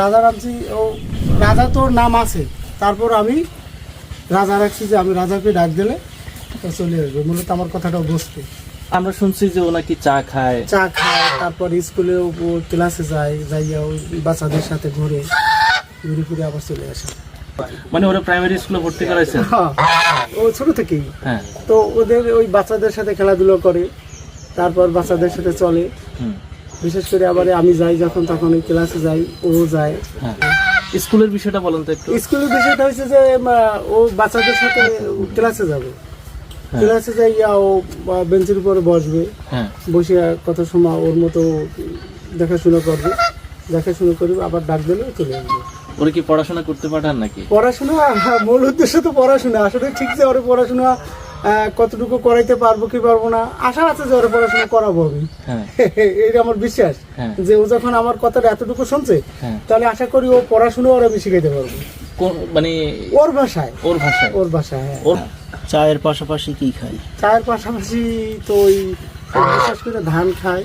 রাজা রাখছি ও রাজা তোর নাম আছে। তারপর আমি রাজা রাখছি যে আমি রাজাকে ডাক দিলে চলে আসবে। মূলত আমার কথাটা বুঝতে আমরা শুনছি যে ও নাকি চা খায়। চা খায় তারপর স্কুলে ক্লাসে যায় যাইয়া ওই বাচ্চাদের সাথে ঘুরে ঘুরে ফিরে আবার চলে আসে। মানে ওরা প্রাইমারি স্কুলে ভর্তি করাইছেন হ্যাঁ, ও ছোট থেকেই। হ্যাঁ। তো ওদের ওই বাচ্চাদের সাথে খেলাধুলো করে তারপর বাচ্চাদের সাথে চলে। বিশেষ করে আবার আমি যাই যখন তখন ক্লাসে যাই ও যায়। হ্যাঁ। স্কুলের বিষয়টা বলেন তো একটু। স্কুলের বিষয়টা হচ্ছে যে ও বাচ্চাদের সাথে ক্লাসে যাবে। হ্যাঁ। ক্লাসে যাইয়া ও আহ, বেঞ্চের উপরে বসবে। হ্যাঁ। বসে কত সময় ওর মতো দেখাশোনা করবে। দেখাশোনা করবে আবার ডাক দিলে চলে আসবে। ওরা কি পড়াশোনা করতে পাঠান নাকি? পড়াশোনা হ্যাঁ, মূল উদ্দেশ্য তো পড়াশোনা। আসলে ঠিক যে ওর পড়াশোনা কতটুকু করাইতে পারব কি পারব না আশা আছে যে ওর পড়াশোনা করাবো আমি। হ্যাঁ। এটা আমার বিশ্বাস। হ্যাঁ। যে ও যখন আমার কথাটা এতটুকু শুনছে হ্যাঁ। তাহলে আশা করি ও পড়াশোনা ওরা আমি শিখাইতে পারব। মানে ওর ভাষায়। ওর ভাষায়। ওর ভাষায় হ্যাঁ। ওর চায়ের পাশাপাশি কি খায়? চায়ের পাশাপাশি তো ওই বিশেষ করে ধান খায়।